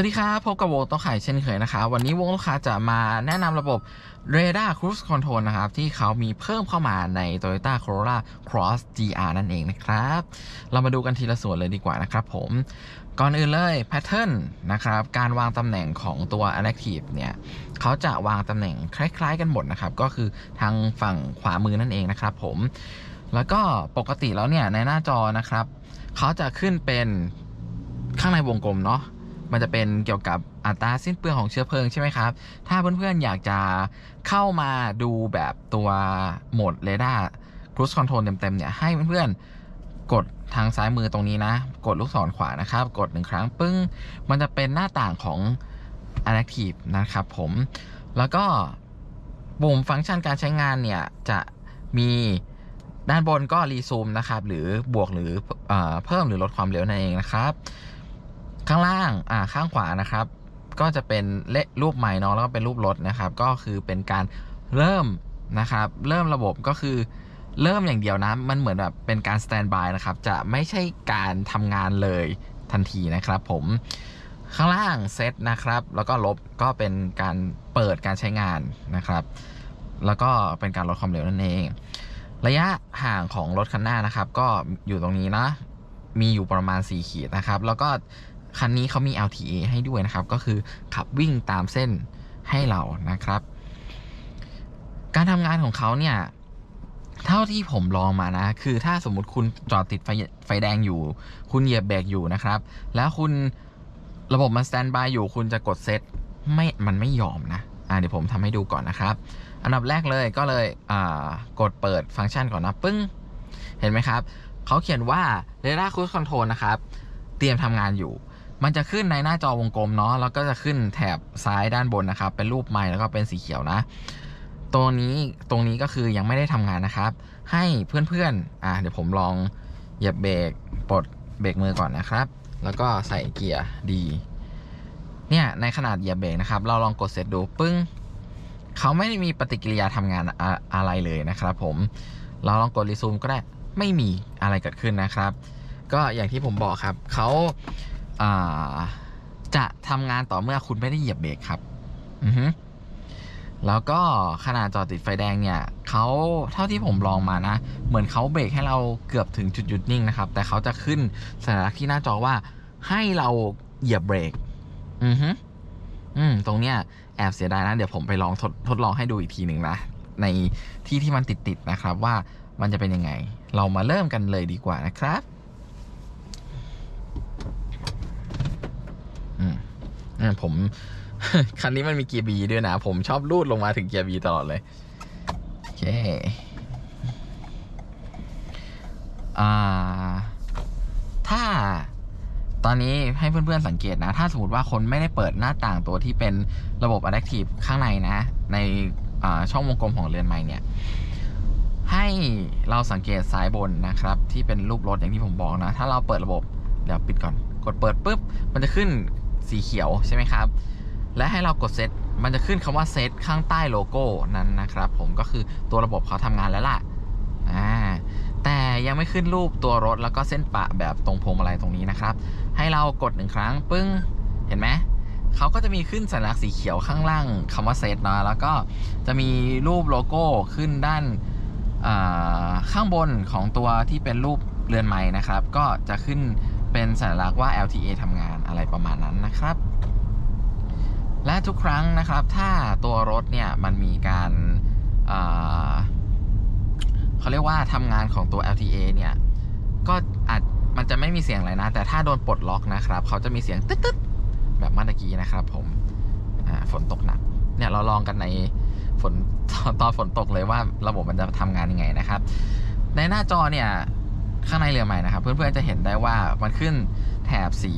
วัสดีครับ พบกับวงโต๊ะไข่เช่นเคยนะครับวันนี้วงลูกค้าจะมาแนะนำระบบ Radar Cruise Control นะครับ ที่เขามีเพิ่มเข้ามาใน Toyota Corolla Cross GR นั่นเองนะครับ เรามาดูกันทีละส่วนเลยดีกว่านะครับผม ก่อนอื่นเลย Pattern นะครับ การวางตำแหน่งของตัว Active เนี่ยเขาจะวางตำแหน่งคล้ายๆกันหมดนะครับ ก็คือทางฝั่งขวามือนั่นเองนะครับผม แล้วก็ปกติแล้วเนี่ยในหน้าจอนะครับเขาจะขึ้นเป็นข้างในวงกลมเนาะ มันจะเป็นเกี่ยวกับอัตราสิ้นเปลืองของเชื้อเพลิงใช่ไหมครับ ถ้าเพื่อนๆอยากจะเข้ามาดูแบบตัวโหมดเรดาร์ครู e คอนโทรลเต็มๆเนี่ยให้เพื่อนๆกดทางซ้ายมือตรงนี้นะ กดลูกศรขวานะครับ กดหนึ่งครั้งปึ้ง มันจะเป็นหน้าต่างของ Active นะครับผม แล้วก็ปุ่มฟังก์ชันการใช้งานเนี่ย จะมีด้านบนก็รีซูมนะครับ หรือบวกหรือเอเพิ่มหรือลดความเร็วนั่นเองนะครับ ข้างล่างอ่าข้างขวานะครับ ก็จะเป็นเลรูปใหม่เนาะแล้วก็เป็นรูปรถนะครับ ก็คือเป็นการเริ่มนะครับ เริ่มระบบก็คือเริ่มอย่างเดียวนะ มันเหมือนแบบเป็นการสแตนบายนะครับ จะไม่ใช่การทำงานเลยทันทีนะครับผมข้างล่างเซตนะครับ แล้วก็ลบก็เป็นการเปิดการใช้งานนะครับ แล้วก็เป็นการลดความเร็วนั่นเอง ระยะห่างของรถคันหน้านะครับ ก็อยู่ตรงนี้นะ มีอยู่ประมาณ 4 ขีดนะครับ แล้วก็ คันนี้เขามี LTA ให้ด้วยนะครับ ก็คือขับวิ่งตามเส้นให้เรานะครับ การทำงานของเขาเนี่ย เท่าที่ผมลองมานะ คือถ้าสมมติคุณจอดติดไฟไฟแดงอยู่ คุณเหยียบเบรกอยู่นะครับ แล้วคุณระบบมันสแตนบายอยู่ คุณจะกดเซตไม่ มันไม่ยอมนะอ่าเดี๋ยวผมทำให้ดูก่อนนะครับ อันดับแรกเลยก็เลยอ่ากดเปิดฟังก์ชันก่อนนะปึ้ง เห็นไหมครับ เขาเขียนว่า Radar Cruise Control นะครับ เตรียมทำงานอยู่ มันจะขึ้นในหน้าจอวงกลมเนาะแล้วก็จะขึ้นแถบซ้ายด้านบนนะครับ เป็นรูปไม้แล้วก็เป็นสีเขียวนะตัวนี้ตรงนี้ก็คือยังไม่ได้ทำงานนะครับ ให้เพื่อนๆอะเดี๋ยวผมลองเหยียบเบรกปลดเบรกมือก่อนนะครับ แล้วก็ใส่เกียร์ดีเนี่ยในขนาดเหยียบเบรกนะครับ เราลองกดเสร็จดูปึ้งเขาไม่ได้มีปฏิกิริยาทำงานอะอะไรเลยนะครับ ผมเราลองกดรีซูมก็ได้ไม่มีอะไรเกิดขึ้นนะครับ ก็อย่างที่ผมบอกครับเขา จะทำงานต่อเมื่อคุณไม่ได้เหยียบเบรกครับ อือฮึแล้วก็ขนาดจอดติดไฟแดงเนี่ยเขาเท่าที่ผมลองมานะ เหมือนเขาเบรกให้เราเกือบถึงจุดหยุดนิ่งนะครับ แต่เขาจะขึ้นสัญลักษณ์ที่หน้าจอว่าให้เราเหยียบเบรก อือฮึอืม ตรงเนี้ยแอบเสียดายนะ เดี๋ยวผมไปลองทดทดลองให้ดูอีกทีหนึ่งนะ ในที่ที่มันติดๆนะครับว่ามันจะเป็นยังไง เรามาเริ่มกันเลยดีกว่านะครับ อืม เนี่ยผม คันนี้มันมีเกียร์บีด้วยนะ ผมชอบลูดลงมาถึงเกียร์บีตลอดเลย โอเค อ่า ถ้าตอนนี้ให้เพื่อนๆสังเกตนะ ถ้าสมมติว่าคนไม่ได้เปิดหน้าต่างตัวที่เป็นระบบ Adaptive ข้างในนะ ในช่องวงกลมของเรือนไม้เนี่ย ให้เราสังเกตซ้ายบนนะครับ ที่เป็นรูปรถอย่างที่ผมบอกนะ ถ้าเราเปิดระบบ เดี๋ยวปิดก่อน กดเปิดปุ๊บ มันจะขึ้น สีเขียวใช่ไหมครับ และให้เรากดเซตมันจะขึ้นคำว่าเซตข้างใต้โลโก้นั้นนะครับผมก็คือตัวระบบเขาทำงานแล้วล่ะอ่าแต่ยังไม่ขึ้นรูปตัวรถแล้วก็เส้นปะแบบตรงพวงมาลัยตรงนี้นะครับ ให้เรากดหนึ่งครั้งปึ้งเห็นไหมเขาก็จะมีขึ้นสัญลักษณ์สีเขียวข้างล่างคำว่าเซตเนาะแล้วก็จะมีรูปโลโก้ขึ้นด้านข้างบนของตัวที่เป็นรูปเรือนไม้นะครับ ก็จะขึ้น เป็นสัญลักษณ์ว่า LTA ทำงานอะไรประมาณนั้นนะครับ และทุกครั้งนะครับ ถ้าตัวรถเนี่ยมันมีการเขาเรียกว่าทำงานของตัว LTA เนี่ย ก็อาจมันจะไม่มีเสียงอะไรนะ แต่ถ้าโดนปลดล็อกนะครับ เขาจะมีเสียงตึ๊ดๆแบบเมื่อกี้นะครับ ผมฝนตกหนัก เนี่ยเราลองกันในฝนตอนฝนตกเลยว่าระบบมันจะทำงานยังไงนะครับ ในหน้าจอเนี่ย ข้างในเรือใหม่นะครับ เพื่อนๆจะเห็นได้ว่ามันขึ้นแถบสี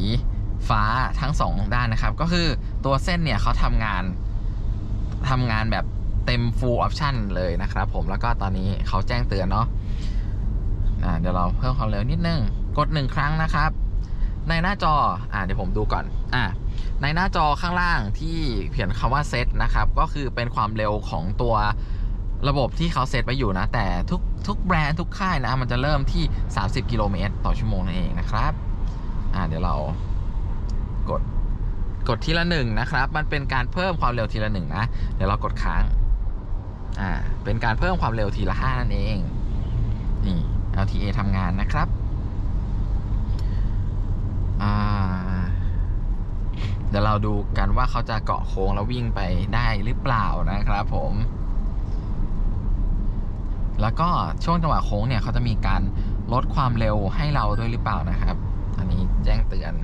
ฟ้าทั้งสองด้านนะครับ ก็คือตัวเส้นเนี่ยเขาทำงานทำงานแบบเต็ม full option เลยนะครับผมแล้วก็ตอนนี้เขาแจ้งเตือนเนาะะเดี๋ยวเราเพิ่มความเร็วนิดนึง กดหนึ่งครั้งนะครับ ในหน้าจออ่าเดี๋ยวผมดูก่อนอ่าในหน้าจอข้างล่างที่เขียนคำว่าเซตนะครับ ก็คือเป็นความเร็วของตัว ระบบที่เขาเซตไว้อยู่นะ แต่ทุกทุกแบรนด์ทุกค่ายนะ มันจะเริ่มที่ 30 กิโลเมตรต่อชั่วโมงนั่นเองนะครับ อ่าเดี๋ยวเรากดกดทีละหนึ่งนะครับ มันเป็นการเพิ่มความเร็วทีละหนึ่งนะ เดี๋ยวเรากดค้าง อ่า เป็นการเพิ่มความเร็วทีละห้านั่นเอง นี่ LTA ทำงานนะครับ อ่า เดี๋ยวเราดูกันว่าเขาจะเกาะโค้งแล้ววิ่งไปได้หรือเปล่านะครับผม แล้วก็ช่วงจังหวะโค้งเนี่ยเขาจะมีการลดความเร็วให้เราด้วยหรือเปล่านะครับ อันนี้แจ้งเตือน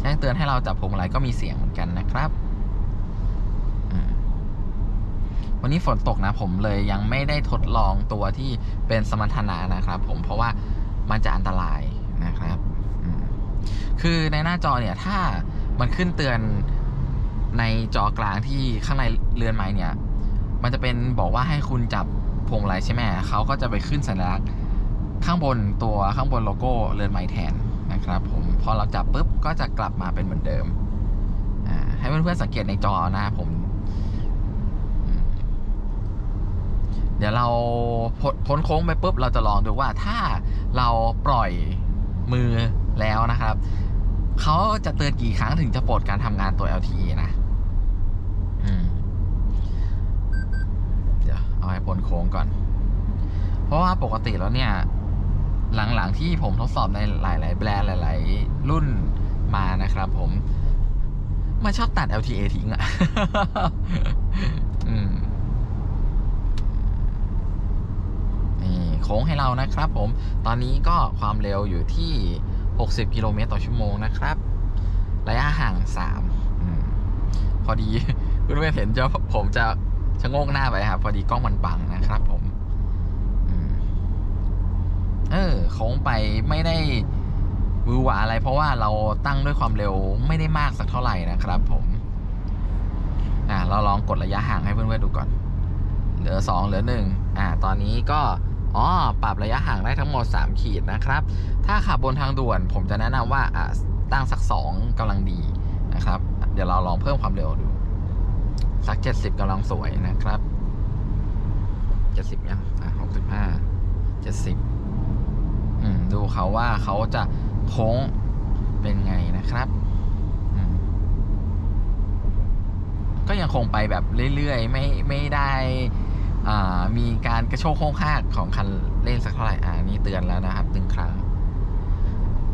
แจ้งเตือนให้เราจับพวงมาลัยก็มีเสียงเหมือนกันนะครับวันนี้ฝนตกนะผมเลยยังไม่ได้ทดลองตัวที่เป็นสมรรถนะนะครับ ผมเพราะว่ามันจะอันตรายนะครับ คือในหน้าจอเนี่ยถ้ามันขึ้นเตือนในจอกลางที่ข้างในเรือนไม้เนี่ย มันจะเป็นบอกว่าให้คุณจับพวงมาลัยใช่ไหมเขาก็จะไปขึ้นสัญลักษณ์ข้างบนตัวข้างบนโลโก้เรือนไม้แทนนะครับผมพอเราจับปุ๊บก็จะกลับมาเป็นเหมือนเดิมให้เพื่อนๆสังเกตในจอนะผมอืมเดี๋ยวเราพพ้นโค้งไปปุ๊บเราจะลองดูว่าถ้าเราปล่อยมือแล้วนะครับ เขาจะเตือนกี่ครั้งถึงจะปลดการทำงานตัว LTE นะ อืม เอาให้พ้นโค้งก่อน เพราะว่าปกติแล้วเนี่ย หลังๆที่ผมทดสอบในหลาย ๆ แบรนด์หลาย ๆ รุ่นมานะครับผมมันชอบตัด LTA ทิ้งอะอืมนี่โค้งให้เรานะครับผม ตอนนี้ก็ความเร็วอยู่ที่ 60 กิโลเมตรต่อชั่วโมงนะครับ ระยะห่าง3อืมพอดีเพื่อนๆเห็นจะผมจะ ชะโงกหน้าไปครับ พอดีกล้องมันบังนะครับผมเออโค้งไปไม่ได้วือหวาอะไร เพราะว่าเราตั้งด้วยความเร็วไม่ได้มากสักเท่าไหร่นะครับผม อ่าเราลองกดระยะห่างให้เพื่อนๆดูก่อน เหลือสองเหลือหนึ่งอ่า ตอนนี้ก็อ๋อปรับระยะห่างได้ทั้งหมด 3 ขีดนะครับ ถ้าขับบนทางด่วน ผมจะแนะนำว่าอ่าตั้งสัก 2กำลังดีนะครับ เดี๋ยวเราลองเพิ่มความเร็วดู สัก70กำลังสวยนะครับ70ยังอะ65 70อืมดูเขาว่าเขาจะโค้งเป็นไงนะครับ ก็ยังคงไปแบบเรื่อยๆ ไม่ไม่ได้มีการกระโชกโค้งคากของคันเล่นสักเท่าไหร่อ่านี่เตือนแล้วนะครับหนึ่งครั้ง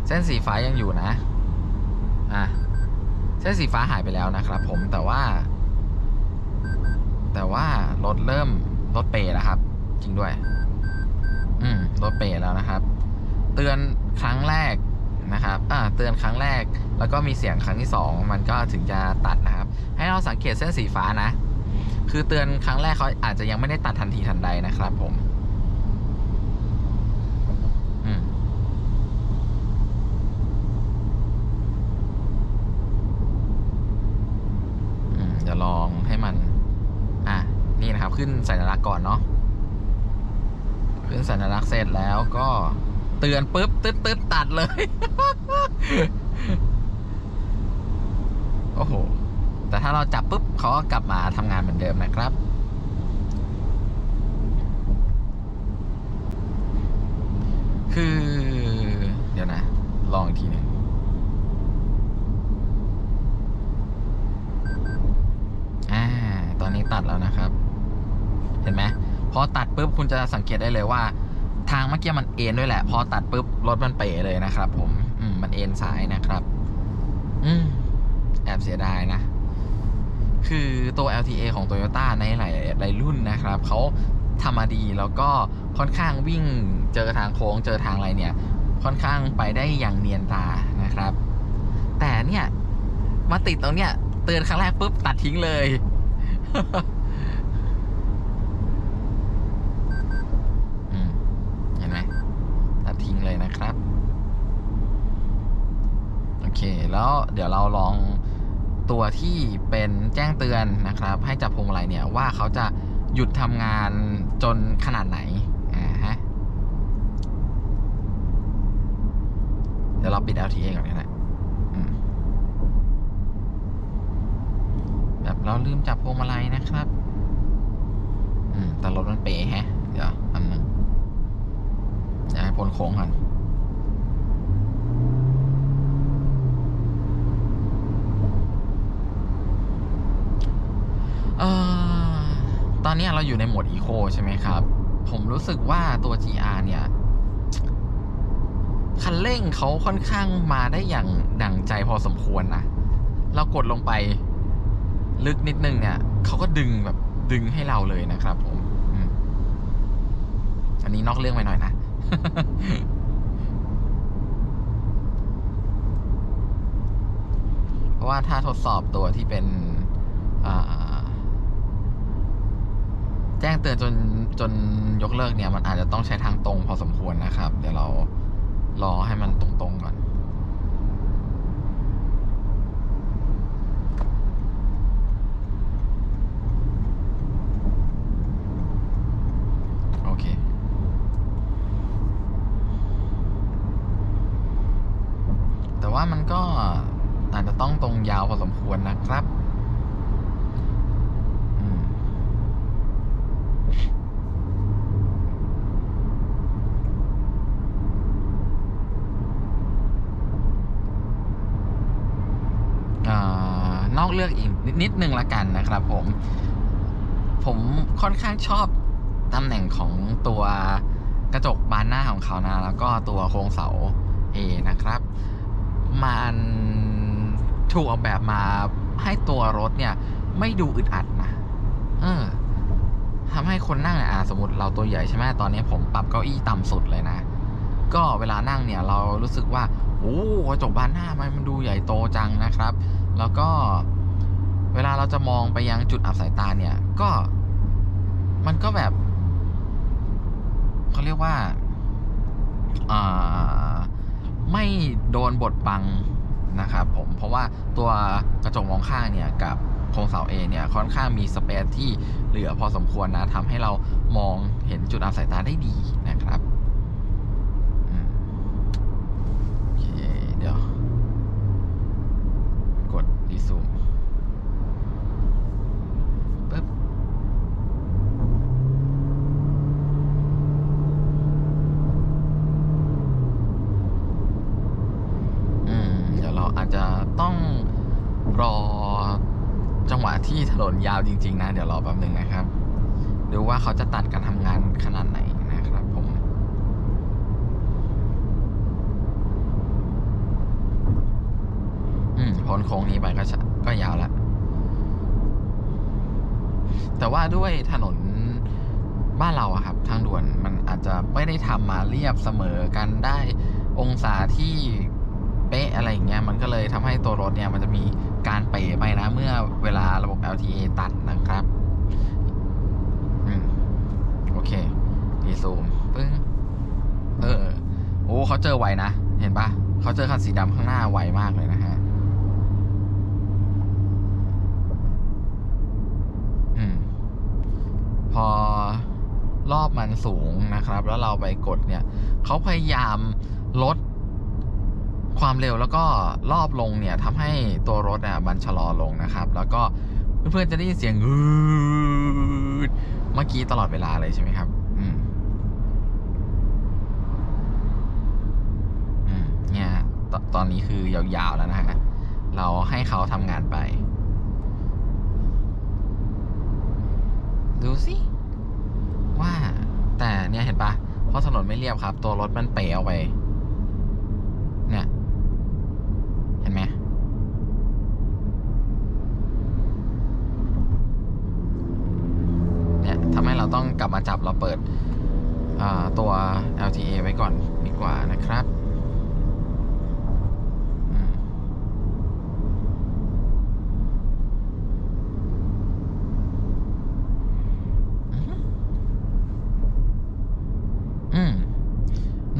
เส้นสีฟ้ายังอยู่นะ อะ เส้นสีฟ้าหายไปแล้วนะครับผมแต่ว่า แต่ว่ารถเริ่มรถเปย์แล้วครับ จริงด้วย อืมรถเปย์แล้วนะครับ เตือนครั้งแรกนะครับ อ่า เตือนครั้งแรก แล้วก็มีเสียงครั้งที่สองมันก็ถึงจะตัดนะครับ ให้เราสังเกตเส้นสีฟ้านะ คือเตือนครั้งแรกเขาอาจจะยังไม่ได้ตัดทันทีทันใดนะครับผม อืม อืมเดี๋ยวลองให้มัน อะ นี่นะครับ ขึ้นสัญลักษณ์ก่อนเนาะขึ้นสัญลักษณ์เสร็จแล้วก็เตือนปุ๊บตึ๊ดตึ๊ดตัดเลย โอ้โห แต่ถ้าเราจับปุ๊บเขาก็กลับมาทำงานเหมือนเดิมนะครับ คือ เดี๋ยวนะ ลองอีกทีหนึงอ่า ตอนนี้ตัดแล้วนะครับ เห็นไหมพอตัดปุ๊บคุณจะสังเกตได้เลยว่า ทางเมื่อกี้มันเอ็นด้วยแหละ พอตัดปุ๊บรถมันเป๋เลยนะครับ ผมอืมมันเอ็นซ้ายนะครับ อืมแอบเสียดายนะ คือตัว LTA ของ Toyota ในหลายหลายรุ่นนะครับเขาทำมาดีแล้วก็ค่อนข้างวิ่งเจอทางโค้งเจอทางอะไรเนี่ย ค่อนข้างไปได้อย่างเนียนตานะครับ แต่เนี่ย มาติดตรงเนี้ยเตือนครั้งแรกปุ๊บตัดทิ้งเลย อืมเห็นไหมตัดทิ้งเลยนะครับ โอ เค แล้วเดี๋ยวเราลองตัวที่เป็นแจ้งเตือนนะครับ ให้จับพวงมาลัยเนี่ยว่าเขาจะหยุดทำงานจนขนาดไหนอ่าฮะเดี๋ยวเราปิด LTA ก่อนก็ได้อืมแบบเราลืมจับพวงมาลัยนะครับ อืมแต่รถมันเป๋ฮะ เดี๋ยวอันนึงจะให้พ้นโค้งก่อน เออตอนนี้เราอยู่ในโหมดอีโคใช่ไหมครับ ผมรู้สึกว่าตัว GR เนี่ย คันเร่งเขาค่อนข้างมาได้อย่างดั่งใจพอสมควรนะ เรากดลงไปลึกนิดนึงเนี่ยเขาก็ดึงแบบดึงให้เราเลยนะครับผมอันนี้นอกเรื่องไปหน่อยนะเพราะว่าถ้าทดสอบตัวที่เป็น อ่า จ้งเตือนจนจนยกเลิกเนี่ย มันอาจจะต้องใช้ทางตรงพอสมควรนะครับ เดี๋ยวเรารอให้มันตรงๆก่อนโอเคแต่ว่ามันก็อาจจะต้องตรงยาวพอสมควรนะครับอืมอ่านอกเลือกอีก นิดนึงละกันนะครับผม ผมค่อนข้างชอบตำแหน่งของตัวกระจกบานหน้าของเขานะ แล้วก็ตัวโครงเสา A นะครับ มันถูกออกแบบมาให้ตัวรถเนี่ย ไม่ดูอึดอัดนะ เออทำให้คนนั่งเนี่ยสมมติเราตัวใหญ่ใช่ไหมตอนนี้ผมปรับเก้าอี้ต่ำสุดเลยนะ ก็เวลานั่งเนี่ยเรารู้สึกว่าโอ้กระจกบานหน้ามันมันดูใหญ่โตจังนะครับ แล้วก็ เวลาเราจะมองไปยังจุดอับสายตาเนี่ย ก็มันก็แบบเขาเรียกว่าไม่โดนบดบังนะครับผมเพราะว่าตัวกระจกมองข้างเนี่ยกับโครงเสา A เนี่ยค่อนข้างมีสเปซที่เหลือพอสมควรนะทำให้เรามองเห็นจุดอับสายตาได้ดีนะครับโอเคเดี๋ยว กดรีซูมปึ๊บ อืม เดี๋ยวเราอาจจะต้องรอจังหวะที่ถนนยาวจริง ๆ นะ เดี๋ยวร อแป๊บหนึ่งนะครับ ดูว่าเขาจะตัดการทำงานขนาดไหนนะครับผมอืมพ้นโค้งนี้ไปก็ก็ยาวแล้วแต่ว่าด้วยถนนบ้านเราอะครับทางด่วนมันอาจจะไม่ได้ทำมาเรียบเสมอกันได้องศาที่เป๊ะอะไรอย่างเงี้ยมันก็เลยทำให้ตัวรถเนี่ยมันจะมีการเป๋ไปนะเมื่อเวลาระบบ LTA ตัดนะครับ อืม โอเคดี ซูมปึ้งเออ โอ้เขาเจอไวนะ เห็นปะเขาเจอคันสีดำข้างหน้าไวมากเลยนะฮะอืม พอรอบมันสูงนะครับ แล้วเราไปกดเนี่ย เขาพยายามลดความเร็วแล้วก็รอบลงเนี่ยทำให้ตัวรถอะมันชะลอลงนะครับ แล้วก็เพื่อนๆจะได้ยินเสียงอืดเมื่อกี้ตลอดเวลาเลยใช่ไหมครับ อืม อืม เนี่ย ตตอนนี้คือยาวๆแล้วนะฮะ เราให้เขาทำงานไป ดูสิ ว่าแต่เนี่ยเห็นปะเพราะถนนไม่เรียบครับ ตัวรถมันเป๋เอาไป เนี่ย เห็นไหมเนี่ยทำให้เราต้องกลับมาจับเราเปิดตัว LTA ไว้ก่อนดีกว่านะครับอืมอือฮึอืม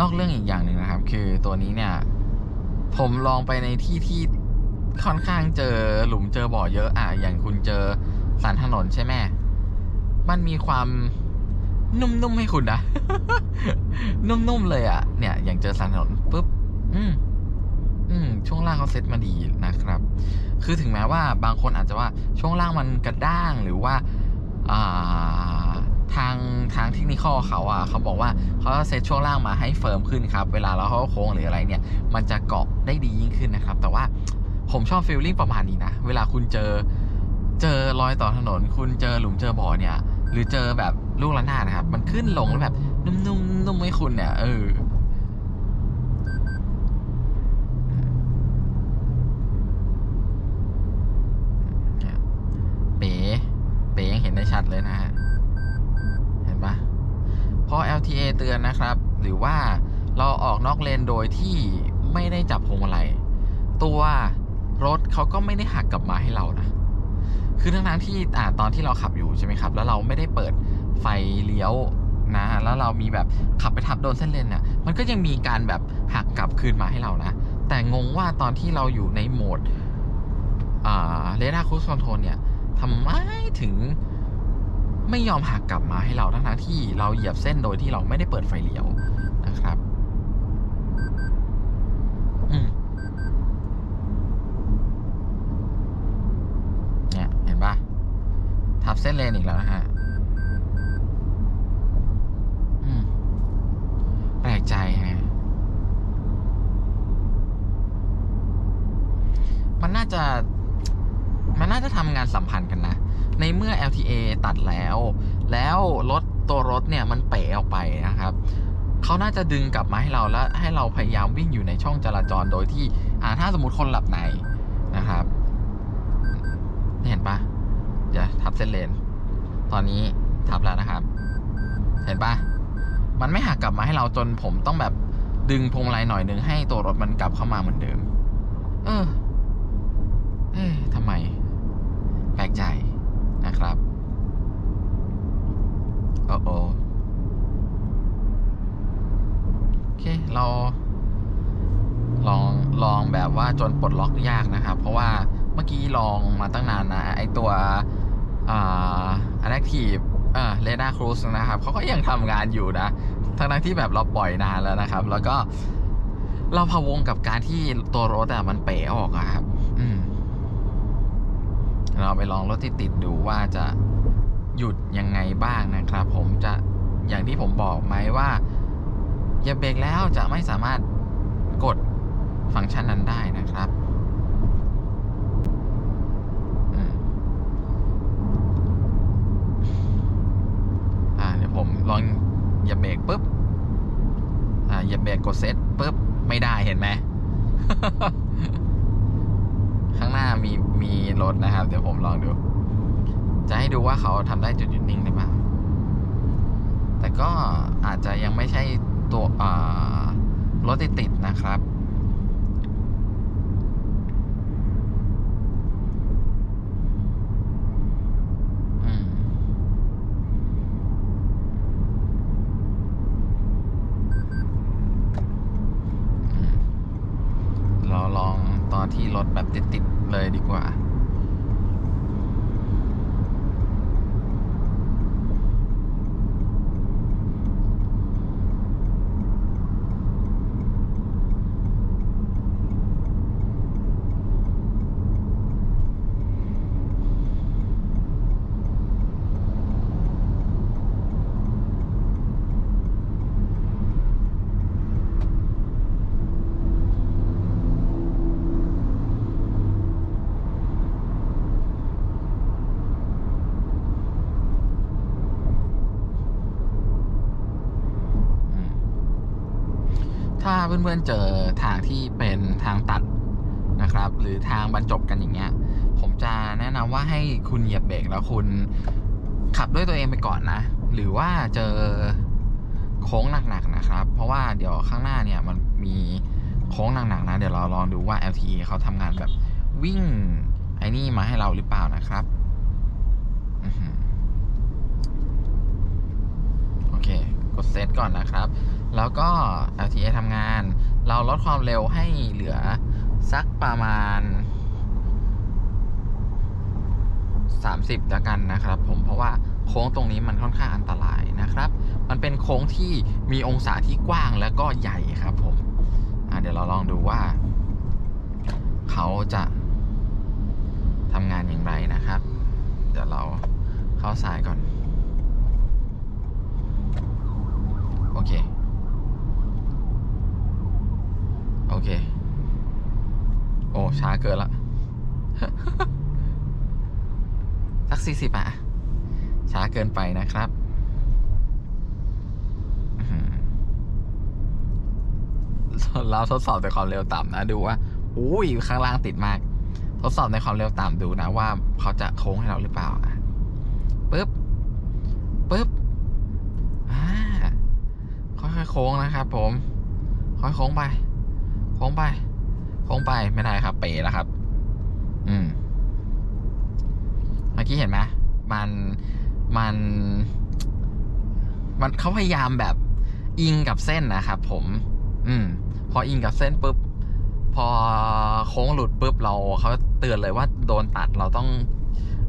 นอกเรื่องอีกอย่างหนึ่งนะครับ คือ ตัวนี้เนี่ย ผมลองไปในที่ที่ค่อนข้างเจอหลุมเจอบ่อเยอะอะอย่างคุณเจอสันถนนใช่ไหมมันมีความนุ่มๆให้คุณนะ นุ่มๆเลยอะ เนี่ย อย่างเจอสันถนนปุ๊บ อืม อืม ช่วงล่างเขาเซ็ตมาดีนะครับ คือถึงแม้ว่าบางคนอาจจะว่าช่วงล่างมันกระด้างหรือว่า อ่า ทางทางเทคนิคเขาอะเขาบอกว่าเขาเซตช่วงล่างมาให้เฟิร์มขึ้นครับ เวลาเราเข้าโค้งหรืออะไรเนี่ย มันจะเกาะได้ดียิ่งขึ้นนะครับ แต่ว่าผมชอบฟีลลิ่งประมาณนี้นะ เวลาคุณเจอเจอรอยต่อถนน คุณเจอหลุมเจอบ่อเนี่ย หรือเจอแบบลูกระนาดนะครับ มันขึ้นลงแล้วแบบนุ่มๆนุ่มให้คุณเนี่ยเออเป๋เป๋ยังเห็นได้ชัดเลยนะฮะ พอ LTA เตือนนะครับ หรือว่าเราออกนอกเลนโดยที่ไม่ได้จับพวงมาลัยตัวรถเขาก็ไม่ได้หักกลับมาให้เรานะ คือทั้งนั้นที่อ่าตอนที่เราขับอยู่ใช่ไหมครับ แล้วเราไม่ได้เปิดไฟเลี้ยวนะ แล้วเรามีแบบขับไปทับโดนเส้นเลนเนี่ยมันก็ยังมีการแบบหักกลับคืนมาให้เรานะ แต่งงว่าตอนที่เราอยู่ในโหมดอ่าเรดาร์คูสคอนโทรลเนี่ยทำไมถึง ไม่ยอมหักกลับมาให้เราทั้งๆที่เราเหยียบเส้นโดยที่เราไม่ได้เปิดไฟเลี้ยวนะครับอืมเนี่ยเห็นปะทับเส้นเลนอีกแล้วนะฮะอืมแปลกใจฮะมันน่าจะ มันน่าจะทำงานสัมพันธ์กันนะ ในเมื่อ LTA ตัดแล้ว แล้วรถตัวรถเนี่ยมันเป๋ออกไปนะครับเขาน่าจะดึงกลับมาให้เราแล้วให้เราพยายามวิ่งอยู่ในช่องจราจรโดยที่อ่าถ้าสมมติคนหลับในนะครับเห็นปะเดี๋ยวทับเส้นเลน ตอนนี้ทับแล้วนะครับ เห็นปะมันไม่หักกลับมาให้เราจนผมต้องแบบดึงพวงมาลัยหน่อยนึงให้ตัวรถมันกลับเข้ามาเหมือนเดิม เออ เอ๊ะทำไม แปลกใจนะครับ โอ้โอเค เรา ลอง ลองแบบว่าจนปลดล็อกยากนะครับ เพราะว่าเมื่อกี้ลองมาตั้งนานนะ ไอตัวอ่า Adaptive อ่า Radar Cruise นะครับเขาก็ยังทำงานอยู่นะ ทั้งๆที่แบบเราปล่อยนานแล้วนะครับ แล้วก็เราพะวงกับการที่ตัวรถอะมันเป๋ออกอะครับ อืม เราไปลองรถที่ติดดูว่าจะ หยุดยังไงบ้างนะครับ ผมจะอย่างที่ผมบอกไหมว่าเหยียบเบรกแล้วจะไม่สามารถกดฟังก์ชันนั้นได้นะครับอ่าเดี๋ยวผมลองเหยียบเบรกปุ๊บอ่าเหยียบเบรกกดเซตปุ๊บไม่ได้เห็นไหมข้างหน้ามีมีรถนะครับ เดี๋ยวผมลองดู จะให้ดูว่าเขาทำได้จุดหยุดนิ่งได้ไหมแต่ก็อาจจะยังไม่ใช่ตัวรถติดติดๆนะครับ อืม อืม เราลองตอนที่รถแบบติดๆเลยดีกว่า อืมถ้าเพื่อนๆเจอทางที่เป็นทางตัดนะครับ หรือทางบรรจบกันอย่างเงี้ย ผมจะแนะนำว่าให้คุณเหยียบเบรกแล้วคุณขับด้วยตัวเองไปก่อนนะ หรือว่าเจอโค้งหนักๆนะครับ เพราะว่าเดี๋ยวข้างหน้าเนี่ยมันมีโค้งหนักๆนะ เดี๋ยวเราลองดูว่า LTE เขาทำงานแบบวิ่งไอ้นี่มาให้เราหรือเปล่านะครับโอเค กดเซตก่อนนะครับ แล้วก็ LTA ทำงาน เราลดความเร็วให้เหลือสักประมาณ 30แล้วกันนะครับผมเพราะว่าโค้งตรงนี้มันค่อนข้างอันตรายนะครับ มันเป็นโค้งที่มีองศาที่กว้างแล้วก็ใหญ่ครับผมเดี๋ยวเราลองดูว่า เขาจะทำงานอย่างไรนะครับ เดี๋ยวเราเข้าสายก่อน โอเค โอเค โอ้ช้าเกินละสักสี่สิบอะ ช้าเกินไปนะครับเราทดสอบในความเร็วต่ำนะดูว่าอุ้ยข้างล่างติดมาก ทดสอบในความเร็วต่ำดูนะว่าเขาจะโค้งให้เราหรือเปล่าอะปึ๊บปึ๊บอ่าค่อยๆโค้งนะครับผม ค่อยโค้งไป โค้งไปโค้งไปไม่ได้ครับ เป๋แล้วครับ อืมเมื่อกี้เห็นไหมมันมัน มันเขาพยายามแบบอิงกับเส้นนะครับผม อืม พออิงกับเส้นปุ๊บ พอโค้งหลุดปุ๊บเราเขาเตือนเลยว่าโดนตัดเราต้อง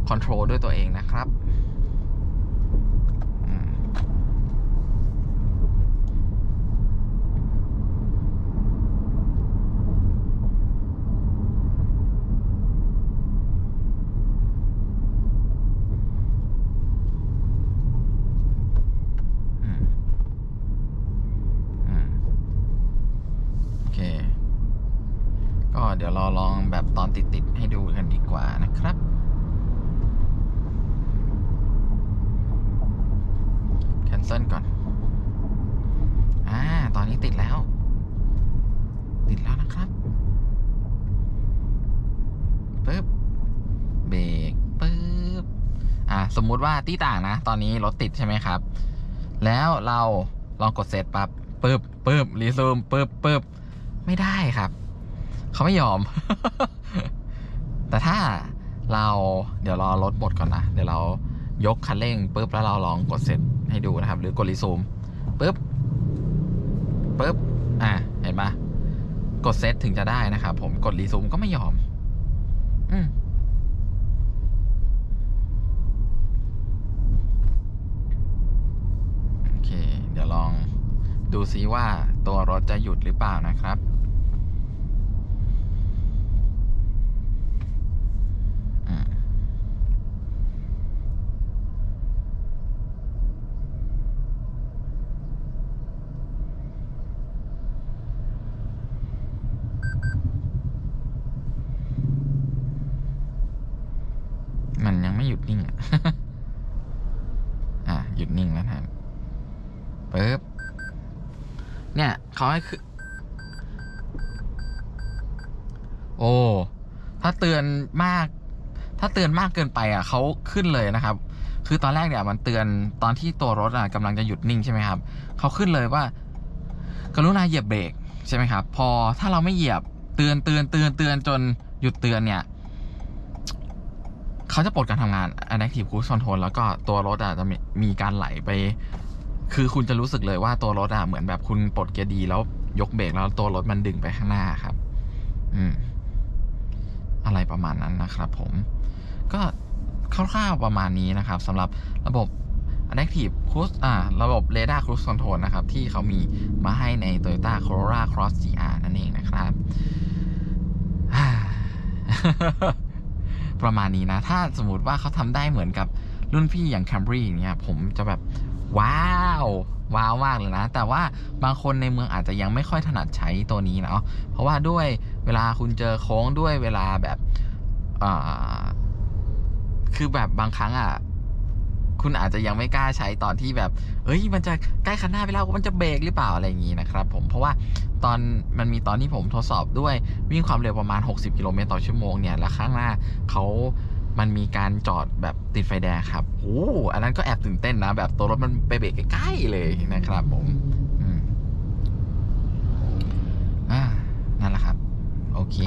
คอนโทรลด้วยตัวเองนะครับอืมอืมอืมโอเค ก็เดี๋ยวเราล องแบบตอนติดๆให้ดูกันดีกว่านะครับ แคนเซิลก่อน อ่า ตอนนี้ติดแล้ว ติดแล้วนะครับปึ๊บ เบรกปึ๊บ อ่า สมมุติว่าที่ต่างนะ ตอนนี้รถติดใช่ไหมครับ แล้วเราลองกดเซตปั๊บปึ๊บปึ๊บรีซูมปึ๊บปึ๊บไม่ได้ครับ เขาไม่ยอม แต่ถ้าเราเดี๋ยวรอรถหมดก่อนนะ เดี๋ยวเรายกคันเร่งปุ๊บแล้วเราลองกดเซตให้ดูนะครับ หรือกดรีซูมปุ๊บปุ๊บอะเห็นปะกดเซตถึงจะได้นะครับผมกดรีซูมก็ไม่ยอม อืมโอเค เดี๋ยวลองดูซิว่าตัวรถจะหยุดหรือเปล่านะครับ อืมมันยัง ไม่หยุดนิ่งอะอะหยุดนิ่งแล้วนะครับปึ๊บเนี่ยเขาให้คือโอ้ถ้าเตือนมาก ถ้าเตือนมากเกินไปอะเขาขึ้นเลยนะครับ คือตอนแรกเนี่ยมันเตือนตอนที่ตัวรถอะกำลังจะหยุดนิ่งใช่ไหมครับเขาขึ้นเลยว่า กรุณาเหยียบเบรกใช่ไหมครับ พอถ้าเราไม่เหยียบเตือนเตือนเตือนเตือนจนหยุดเตือนเนี่ย เขาจะปลดการทำงาน Adaptive Cruise Control แล้วก็ตัวรถอะจะมีมีการไหลไป คือคุณจะรู้สึกเลยว่าตัวรถอะเหมือนแบบคุณปลดเกียร์ดีแล้วยกเบรกแล้วตัวรถมันดึงไปข้างหน้าครับ อืม อะไรประมาณนั้นนะครับผม ก็คร่าวๆประมาณนี้นะครับสำหรับระบบ Adaptive Cruise อ่า ระบบ Radar Cruise Control นะครับ ที่เขามีมาให้ใน Toyota Corolla Cross GR นั่นเองนะครับ ประมาณนี้นะ ถ้าสมมติว่าเขาทำได้เหมือนกับรุ่นพี่อย่างแคมบรีอย่างเงี้ยผมจะแบบว้าวว้าวมากเลยนะ แต่ว่าบางคนในเมืองอาจจะยังไม่ค่อยถนัดใช้ตัวนี้เนาะเพราะว่าด้วยเวลาคุณเจอโค้งด้วยเวลาแบบคือแบบบางครั้งอะ คุณอาจจะยังไม่กล้าใช้ตอนที่แบบ เอ้ย มันจะใกล้คันหน้าไปแล้วมันจะเบรกหรือเปล่าอะไรอย่างนี้นะครับผม เพราะว่าตอนมันมีตอนที่ผมทดสอบด้วยวิ่งความเร็วประมาณ 60 กิโลเมตรต่อชั่วโมงเนี่ย แล้วข้างหน้าเขามันมีการจอดแบบติดไฟแดงครับ โอ้ อันนั้นก็แอบตื่นเต้นนะ แบบตัวรถมันไปเบรกใกล้ๆเลยนะครับผมอืมอ่านั่นแหละครับ โอเค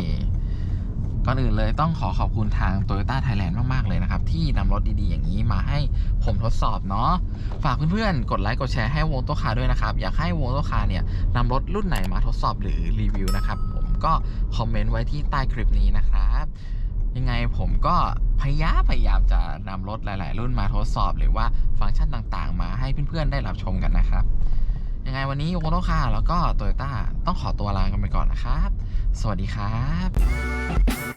ก่อนอื่นเลยต้องขอขอบคุณทาง Toyota Thailand มาก ๆ เลยนะครับ ที่นำรถดี ๆ อย่างนี้มาให้ผมทดสอบเนาะฝากเพื่อนๆ กดไลค์กดแชร์ให้วงโตคาด้วยนะครับ อยากให้วงโตคาเนี่ยนำรถรุ่นไหนมาทดสอบหรือรีวิวนะครับ ผมก็คอมเมนต์ไว้ที่ใต้คลิปนี้นะครับยังไงผมก็พยายามพยายามจะนำรถหลาย ๆ รุ่นมาทดสอบ หรือว่าฟังก์ชันต่าง ๆ มาให้เพื่อน ๆ ได้รับชมกันนะครับยังไงวันนี้วงโตคาแล้วก็โตโยต้าต้องขอตัวลากันไปก่อนนะครับ สวัสดีครับ